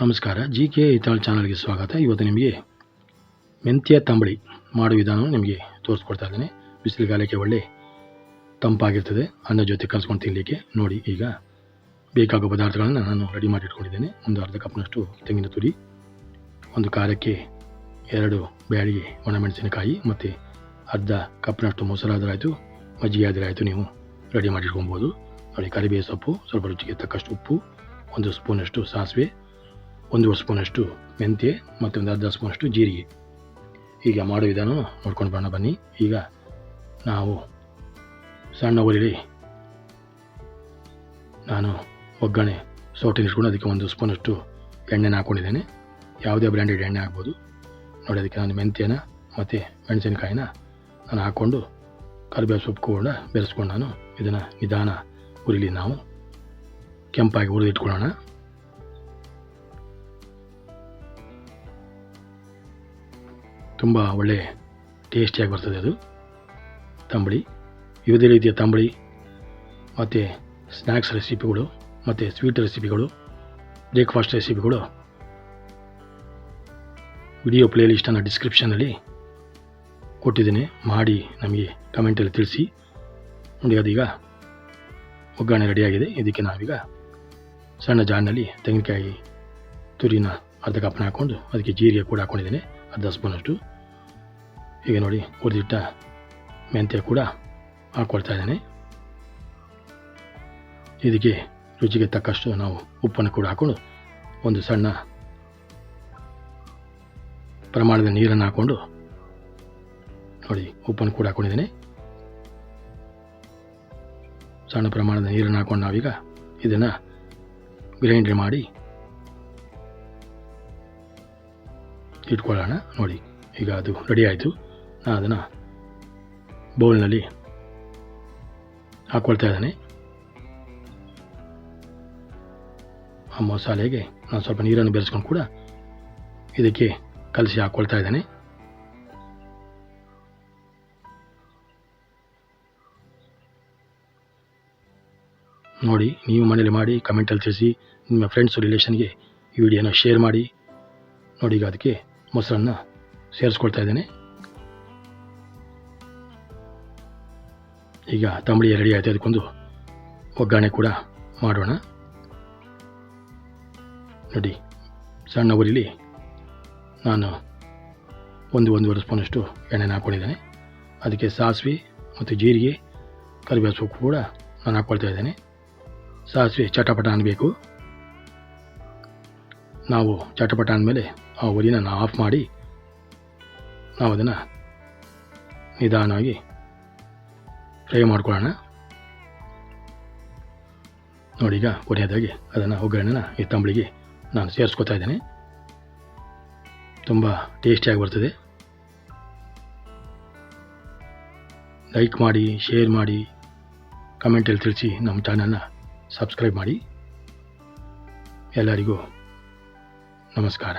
ನಮಸ್ಕಾರ. G K ಇತಾಳ್ ಚಾನಲ್ಗೆ ಸ್ವಾಗತ. ಇವತ್ತು ನಿಮಗೆ ಮೆಂತ್ಯ ತಂಬಳಿ ಮಾಡೋ ವಿಧಾನವನ್ನು ನಿಮಗೆ ತೋರಿಸ್ಕೊಡ್ತಾ ಇದ್ದೇನೆ. ಬಿಸಿಲುಗಾಲಕ್ಕೆ ಒಳ್ಳೆ ತಂಪಾಗಿರ್ತದೆ. ಅನ್ನ ಜೊತೆ ಕಲಿಸ್ಕೊಂಡು ತಿನ್ನಲಿಕ್ಕೆ ನೋಡಿ. ಈಗ ಬೇಕಾಗೋ ಪದಾರ್ಥಗಳನ್ನು ನಾನು ರೆಡಿ ಮಾಡಿ ಇಟ್ಕೊಂಡಿದ್ದೇನೆ ಒಂದು ಅರ್ಧ ಕಪ್ನಷ್ಟು ತೆಂಗಿನ ತುರಿ, ಒಂದು ಖಾರಕ್ಕೆ ಎರಡು ಬ್ಯಾಳಿಗೆ ಒಣಮೆಣಸಿನಕಾಯಿ ಮತ್ತು ಅರ್ಧ ಕಪ್ನಷ್ಟು ಮೊಸರಾದರಾಯಿತು ಮಜ್ಜಿಗೆ ಆದರೆ ಆಯಿತು ನೀವು ರೆಡಿ ಮಾಡಿಟ್ಕೊಬೋದು. ನೋಡಿ, ಕರಿಬೇವು ಸೊಪ್ಪು, ಸ್ವಲ್ಪ ರುಚಿಗೆ ತಕ್ಕಷ್ಟು ಉಪ್ಪು, ಒಂದು ಸ್ಪೂನಷ್ಟು ಸಾಸಿವೆ ಒಂದೂವರೆ ಸ್ಪೂನಷ್ಟು ಮೆಂತ್ಯ ಮತ್ತು ಒಂದು ಅರ್ಧ ಸ್ಪೂನಷ್ಟು ಜೀರಿಗೆ. ಈಗ ಮಾಡೋ ವಿಧಾನ ನೋಡ್ಕೊಂಡು ಬರೋಣ ಬನ್ನಿ. ಈಗ ನಾವು ಸಣ್ಣ ಉರಿಲಿ ನಾನು ಒಗ್ಗರಣೆ ಸೋಟಿನ ಇಟ್ಕೊಂಡು ಅದಕ್ಕೆ ಒಂದು ಸ್ಪೂನಷ್ಟು ಎಣ್ಣೆನ ಹಾಕ್ಕೊಂಡಿದ್ದೇನೆ ಯಾವುದೇ ಬ್ರ್ಯಾಂಡೆಡ್ ಎಣ್ಣೆ ಆಗ್ಬೋದು. ನೋಡಿ, ಅದಕ್ಕೆ ನಾನು ಮೆಂತ್ಯನ ಮತ್ತು ಮೆಣಸಿನಕಾಯಿನ ನಾನು ಹಾಕ್ಕೊಂಡು ಕರಿಬೇವು ಸೊಪ್ಪು ಕೂಡ ಬೆರೆಸ್ಕೊಂಡು ನಾನು ಇದನ್ನು ನಿಧಾನ ಉರಿಲಿ ನಾವು. ಕೆಂಪಾಗಿ ಹುರಿದು ತುಂಬ ಒಳ್ಳೆ ಟೇಸ್ಟಿಯಾಗಿ ಬರ್ತದೆ ಅದು. ತಂಬಳಿ, ವಿವಿಧ ರೀತಿಯ ತಂಬಳಿ, ಮತ್ತು ಸ್ನ್ಯಾಕ್ಸ್ ರೆಸಿಪಿಗಳು ಮತ್ತು ಸ್ವೀಟ್ ರೆಸಿಪಿಗಳು ಬ್ರೇಕ್ಫಾಸ್ಟ್ ರೆಸಿಪಿಗಳು ವಿಡಿಯೋ ಪ್ಲೇಲಿಸ್ಟನ್ನು ಡಿಸ್ಕ್ರಿಪ್ಷನಲ್ಲಿ ಕೊಟ್ಟಿದ್ದೀನಿ. ಮಾಡಿ ನಮಗೆ ಕಮೆಂಟಲ್ಲಿ ತಿಳಿಸಿ. ನೋಡಿ, ಅದೀಗ ಒಗ್ಗರಣೆ ರೆಡಿಯಾಗಿದೆ ಇದಕ್ಕೆ ನಾವೀಗ ಸಣ್ಣ ಜಾಡಿನಲ್ಲಿ ತೆಂಗಿನಕಾಯಿ ತುರಿನ ಅರ್ಧ ಕಪ್ಪನ್ನ ಹಾಕ್ಕೊಂಡು ಅದಕ್ಕೆ ಜೀರಿಗೆ ಕೂಡ ಹಾಕ್ಕೊಂಡಿದ್ದೀನಿ ಅರ್ಧ ಸ್ಪೂನಷ್ಟು. ಈಗ ನೋಡಿ ಹುರಿದಿಟ್ಟ ಮೆಂತ್ಯ ಕೂಡ ಹಾಕ್ಕೊಳ್ತಾ ಇದ್ದೇನೆ. ಇದಕ್ಕೆ ರುಚಿಗೆ ತಕ್ಕಷ್ಟು ನಾವು ಉಪ್ಪನ್ನು ಕೂಡ ಹಾಕ್ಕೊಂಡು ಒಂದು ಸಣ್ಣ ಪ್ರಮಾಣದ ನೀರನ್ನು ಹಾಕ್ಕೊಂಡು ನೋಡಿ ಉಪ್ಪನ್ನು ಕೂಡ ಹಾಕ್ಕೊಂಡಿದ್ದೇನೆ ಸಣ್ಣ ಪ್ರಮಾಣದ ನೀರನ್ನು ಹಾಕ್ಕೊಂಡು ನಾವೀಗ ಇದನ್ನು ಗ್ರೈಂಡರ್ ಮಾಡಿ ಇಟ್ಕೊಳ್ಳೋಣ. ನೋಡಿ ಈಗ ಅದು ರೆಡಿ ಆಯಿತು. ನಾನು ಅದನ್ನು ಬೌಲ್ನಲ್ಲಿ ಹಾಕ್ಕೊಳ್ತಾ ಇದ್ದೀನಿ. ಆ ಮಸಾಲೆಗೆ ನಾನು ಸ್ವಲ್ಪ ನೀರನ್ನು ಬೆರೆಸ್ಕೊಂಡು ಕೂಡ ಇದಕ್ಕೆ ಕಲಸಿ ಹಾಕ್ಕೊಳ್ತಾ ಇದ್ದೇನೆ. ನೋಡಿ, ನೀವು ಮನೇಲಿ ಮಾಡಿ ಕಮೆಂಟಲ್ಲಿ ತಿಳಿಸಿ, ನಿಮ್ಮ ಫ್ರೆಂಡ್ಸು ರಿಲೇಷನ್ಗೆ ಈ ವಿಡಿಯೋನ ಶೇರ್ ಮಾಡಿ. ನೋಡಿ, ಈಗ ಅದಕ್ಕೆ ಮೊಸರನ್ನು ಸೇರಿಸ್ಕೊಳ್ತಾ ಇದ್ದೇನೆ. ಈಗ ತಂಬಳಿ ರೆಡಿ ಆಯಿತು, ಅದಕ್ಕೊಂದು ಒಗ್ಗರಣೆ ಕೂಡ ಮಾಡೋಣ. ನೋಡಿ, ಸಣ್ಣ ಉರಿಲಿ ನಾನು ಒಂದು ಒಂದೂವರೆ ಸ್ಪೂನಷ್ಟು ಎಣ್ಣೆನ ಹಾಕ್ಕೊಂಡಿದ್ದೇನೆ ಅದಕ್ಕೆ ಸಾಸಿವೆ ಮತ್ತು ಜೀರಿಗೆ ಕರಿಬೇವು ಸೊಪ್ಪು ಕೂಡ ನಾನು ಹಾಕ್ಕೊಳ್ತಾ ಇದ್ದೇನೆ. ಸಾಸಿವೆ ಚಟಪಟ ಅನ್ನಬೇಕು ನಾವು ಚಟಪಟ ಅಂದಮೇಲೆ ಆ ಉರಿನ ನಾವು ಆಫ್ ಮಾಡಿ ನಾವು ಅದನ್ನು ನಿಧಾನವಾಗಿ ಫ್ರೈ ಮಾಡ್ಕೊಳ್ಳೋಣ. ನೋಡಿ ಈಗ ಕೊನೆಯದಾಗಿ ಅದನ್ನು ಒಗ್ಗರಣೆನ ಈ ತಂಬಳಿಗೆ ನಾನು ಸೇರಿಸ್ಕೊತಾ ಇದ್ದೇನೆ. ತುಂಬ ಟೇಸ್ಟಿಯಾಗಿ ಬರ್ತದೆ. ಲೈಕ್ ಮಾಡಿ ಶೇರ್ ಮಾಡಿ ಕಮೆಂಟಲ್ಲಿ ತಿಳಿಸಿ ನಮ್ಮ ಚಾನಲ್ನ ಸಬ್ಸ್ಕ್ರೈಬ್ ಮಾಡಿ. ಎಲ್ಲರಿಗೂ ನಮಸ್ಕಾರ.